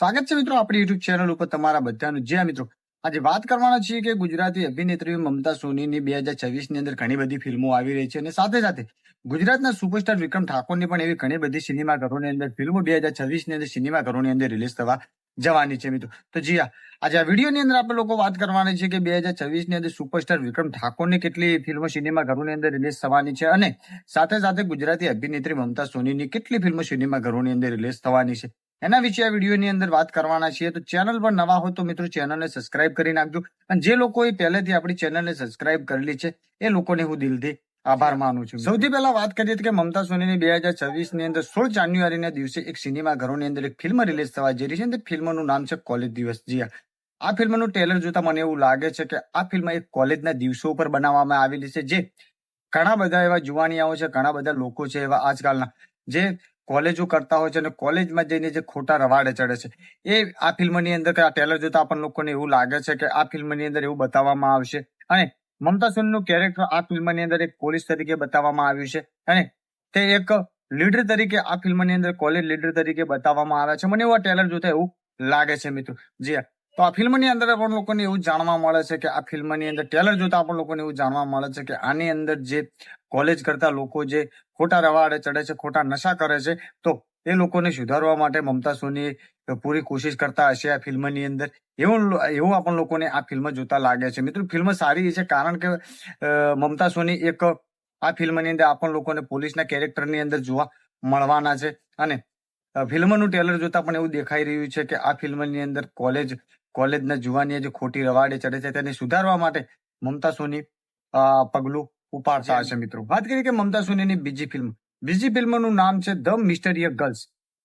સ્વાગત છે મિત્રો આપણી યુટ્યુબ ચેનલ ઉપર તમારા બધાનું. જે મિત્રો. આજે વાત કરવાના છીએ કે ગુજરાતી અભિનેત્રી મમતા સોનીની બે હજાર છવ્વીસની અંદર ઘણી બધી ફિલ્મો આવી રહી છે અને સાથે સાથે ગુજરાતના સુપરસ્ટાર વિક્રમ ઠાકોરની પણ એવી ઘણી બધી સિનેમાઘરોની અંદર ફિલ્મો બે હજાર છવ્વીસની અંદર સિનેમાઘરોની અંદર રિલીઝ થવા જવાની છે, મિત્રો. તો જી હા, આજે આ વિડીયોની અંદર આપણે લોકો વાત કરવાની છે કે બે હજાર છવ્વીસની અંદર સુપરસ્ટાર વિક્રમ ઠાકોરની કેટલી ફિલ્મો સિનેમાઘરોની અંદર રિલીઝ થવાની છે અને સાથે સાથે ગુજરાતી અભિનેત્રી મમતા સોનીની કેટલી ફિલ્મો સિનેમાઘરોની અંદર રિલીઝ થવાની છે. એના વિશે આ વિડીયોની અંદર વાત કરવાના છીએ. તો ચેનલ પર નવા હોય તો મિત્રો ચેનલને સબસ્ક્રાઇબ કરી નાખજો. અને જે લોકોએ પહેલેથી આપણી ચેનલને સબસ્ક્રાઇબ કરેલી છે, એ લોકોને હું દિલથી આભાર માનું છું. સૌથી પહેલા વાત કરીએ કે મમતા સોનીની બે હજાર છવ્વીસની અંદર સોળ જાન્યુઆરીના દિવસે એક સિનેમા ઘરોની અંદર એક ફિલ્મ રિલીઝ થવા જઈ રહી છે. અને ફિલ્મનું નામ છે કોલેજ દિવસ. જી આ ફિલ્મનું ટ્રેલર જોતા મને એવું લાગે છે કે આ ફિલ્મ એક કોલેજના દિવસો ઉપર બનાવવામાં આવેલી છે. જે ઘણા બધા એવા જુવાનિયાઓ છે, ઘણા બધા લોકો છે એવા આજકાલના. જે કોલેજો કરતા હોય છે અને કોલેજમાં જઈને જે ખોટા રવાડે ચડે છે, એ આ ફિલ્મની અંદર આ ટ્રેલર જોતા આપણને લોકોને એવું લાગે છે કે આ ફિલ્મની અંદર એવું બતાવવામાં આવશે. અને મમતા સોનીનું કેરેક્ટર આ ફિલ્મની અંદર એક પોલીસ તરીકે બતાવવામાં આવ્યું છે અને તે એક લીડર તરીકે આ ફિલ્મની અંદર કોલેજ લીડર તરીકે બતાવવામાં આવે છે. મને એવું આ ટ્રેલર જોતા એવું લાગે છે મિત્રો. જી તો આ ફિલ્મની અંદર પણ લોકોને એવું જાણવા મળે છે કે આ ફિલ્મની અંદર ટેલર જોતા પણ લોકોને એવું જાણવા મળે છે કે આની અંદર જે કોલેજ કરતા લોકો જે ખોટા રવાડે ચડે છે, ખોટા નશા કરે છે, તો એ લોકોને સુધારવા માટે મમતા સોની પૂરી કોશિશ કરતા હશે આ ફિલ્મની અંદર. એવું એવું આપણ લોકોને આ ફિલ્મ જોતા લાગે છે. મિત્રો, ફિલ્મ સારી છે કારણ કે મમતા સોની એક, આ ફિલ્મની અંદર આપણ લોકોને પોલીસના કેરેક્ટરની અંદર જોવા મળવાના છે અને ફિલ્મનું ટ્રેલર જોતા પણ એવું દેખાઈ રહ્યું છે કે આ ફિલ્મની અંદર કોલેજ કોલેજના જુવાનીએ જે ખોટી રવાડે ચડે છે તેને સુધારવા માટે મમતા સોની પગલું ઉપાડતા હશે મિત્રો. વાત કરીએ કે મમતા સોનીની બીજી ફિલ્મ. બીજી ફિલ્મનું નામ છે ધ મિસ્ટરિયસ ગર્લ્સ.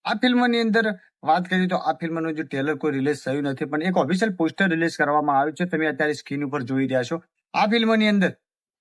આ ફિલ્મની અંદર વાત કરીએ તો આ ફિલ્મનું જે ટ્રેલર કોઈ રિલીઝ થયું નથી, પણ એક ઓફિશિયલ પોસ્ટર રિલીઝ કરવામાં આવ્યું છે. તમે અત્યારે સ્ક્રીન ઉપર જોઈ રહ્યા છો. આ ફિલ્મની અંદર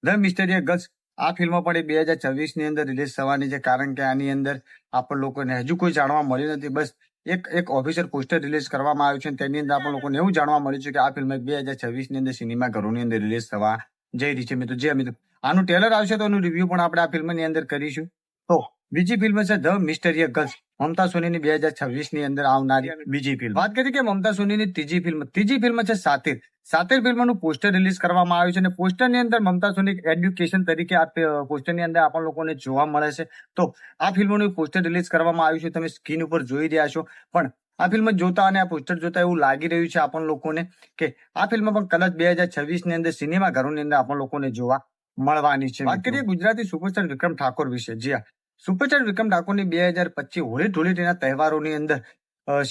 ધ મિસ્ટરિયસ ગર્લ્સ આ ફિલ્મ પણ એ બે હજાર છવ્વીસની અંદર રિલીઝ થવાની છે, કારણ કે આની અંદર આપણ લોકોને હજુ કોઈ જાણવા મળ્યું નથી. બસ એક એક ઓફિશિયલ પોસ્ટર રિલીઝ કરવામાં આવ્યું છે તેની અંદર આપણ લોકોને એવું જાણવા મળ્યું છે કે આ ફિલ્મ બે હજાર છવ્વીસની અંદર સિનેમા ઘરોની અંદર રિલીઝ થવા જઈ રહી છે મિત્રો જે મિત્રો આનું ટ્રેલર આવશે તો એનું રિવ્યુ પણ આપણે આ ફિલ્મની અંદર કરીશું. તો? બીજી ફિલ્મ છે ધ મિસ્ટરીય ગર્લ્સ મમતા સોનીની બે હજાર છવ્વીસની અંદર આવનારી બીજી ફિલ્મ વાત કરીએ કે મમતા સોનીની ત્રીજી ફિલ્મ ત્રીજી ફિલ્મ છે સાતિર. સાતિર ફિલ્મનું પોસ્ટર રિલીઝ કરવામાં આવ્યું છે અને પોસ્ટરની અંદર મમતા સોની એડ્યુકેશન તરીકે આ પોસ્ટરની અંદર આપણ લોકોને જોવા મળે છે. તો આ ફિલ્મનું પોસ્ટર રિલીઝ કરવામાં આવ્યું છે. તમે સ્ક્રીન ઉપર જોઈ રહ્યા છો. પણ આ ફિલ્મ જોતા અને આ પોસ્ટર જોતા એવું લાગી રહ્યું છે આપણ લોકોને કે આ ફિલ્મ પણ કદાચ બે હજાર છવ્વીસની અંદર સિનેમા ઘરોની અંદર આપણ લોકોને જોવા મળવાની છે વાત કરીએ ગુજરાતી સુપરસ્ટાર વિક્રમ ઠાકોર વિશે. જી હા. સુપરસ્ટાર વિક્રમ ઠાકોરની બે હજાર પચીસ હોળી ધૂળેટીના તહેવારોની અંદર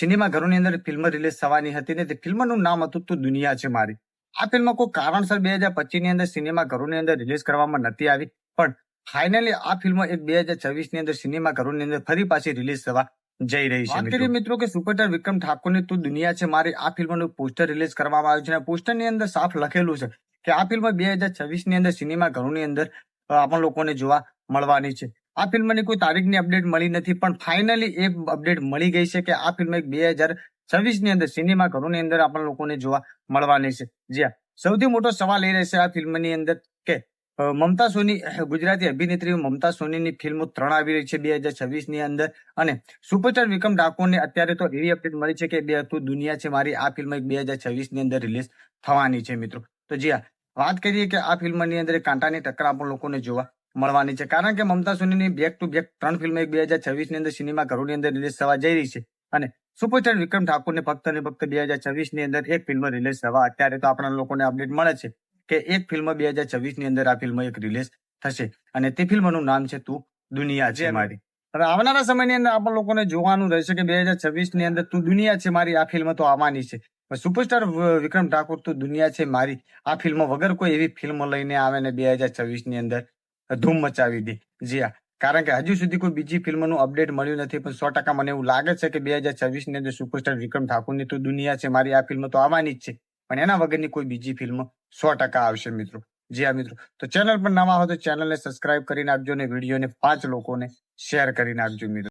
સિનેમા ઘરોની અંદર ફિલ્મ રિલીઝ થવાની હતી ને તે ફિલ્મનું નામ હતું તું દુનિયા છે મારી. આ ફિલ્મ કોઈ કારણસર બે હજાર પચીસની અંદર સિનેમા ઘરોની અંદર રિલીઝ કરવામાં નથી આવી. પણ ફાઇનલી આ ફિલ્મ એક બે હજાર છવ્વીસની અંદર સિનેમા ઘરોની અંદર ફરી પાછી રિલીઝ થવા જઈ રહી છે વાત મિત્રો. કે સુપરસ્ટાર વિક્રમ ઠાકોરની તું દુનિયા છે મારી આ ફિલ્મનું પોસ્ટર રિલીઝ કરવામાં આવ્યું છે અને પોસ્ટરની અંદર સાફ લખેલું છે કે આ ફિલ્મ બે હજાર છવ્વીસની અંદર સિનેમા ઘરોની અંદર આપણ લોકોને જોવા મળવાની છે. આ ફિલ્મની કોઈ તારીખની અપડેટ મળી નથી પણ ફાઇનલી એ અપડેટ મળી ગઈ છે કે આ ફિલ્મ બે હજાર છવ્વીસની અંદર સિનેમા ઘરોની અંદર આપણ લોકોને જોવા મળવાની છે. જ્યાં સૌથી મોટો સવાલ એ રહેશે આ ફિલ્મની અંદર કે મમતા સોની ગુજરાતી અભિનેત્રી મમતા સોનીની ફિલ્મો ત્રણ આવી રહી છે બે હજાર છવ્વીસની અંદર. અને સુપરસ્ટાર વિક્રમ ઠાકોરને અત્યારે તો એવી અપડેટ મળી છે કે બે તું દુનિયા છે, મારી આ ફિલ્મ બે હજાર છવ્વીસની અંદર રિલીઝ થવાની છે મિત્રો. તો જી હા, વાત કરીએ કે આ ફિલ્મની અંદર કાંટાની ટક્કર આપણ લોકોને જોવા મળવાની છે. કારણ કે મમતા સોનીની બેક ટુ બેક ત્રણ ફિલ્મ એક બે હજાર છવ્વીસની અંદર સિનેમા ઘરોની અંદર રિલીઝ થવા જઈ રહી છે. અને સુપરસ્ટાર વિક્રમ ઠાકોરને ફક્ત ને ફક્ત બે હજાર છવ્વીસની અંદર એક ફિલ્મ રિલીઝ થવા અત્યારે તો આપણા લોકોને અપડેટ મળે છે. કે એક ફિલ્મ બે હજાર છવ્વીસની અંદર આ ફિલ્મ એક રિલીઝ થશે. અને તે ફિલ્મનું નામ છે તું દુનિયા છે મારી. હવે આવનારા સમયની અંદર આપણા લોકોને જોવાનું રહેશે કે બે હજાર છવ્વીસની અંદર તું દુનિયા છે મારી આ ફિલ્મ તો આવવાની છે. સુપરસ્ટાર વિક્રમ ઠાકોર તું દુનિયા છે મારી આ ફિલ્મ વગર કોઈ એવી ફિલ્મ લઈને આવે ને બે હજાર છવ્વીસની અંદર ધૂમ મચાવી દે. જી હા. કારણ કે હજુ સુધી કોઈ બીજી ફિલ્મનું અપડેટ મળ્યું નથી પણ સો ટકા મને એવું લાગે છે કે બે હજાર છવ્વીસની અંદર સુપરસ્ટાર વિક્રમ ઠાકોરની તો દુનિયા છે મારી આ ફિલ્મ તો આવવાની જ છે. પણ એના વગરની કોઈ બીજી ફિલ્મ સો ટકા આવશે મિત્રો. જી હા મિત્રો. તો ચેનલ પર નવા હો તો ચેનલને સબસ્ક્રાઇબ કરી નાખજો ને વિડીયોને પાંચ લોકોને શેર કરી નાખજો મિત્રો.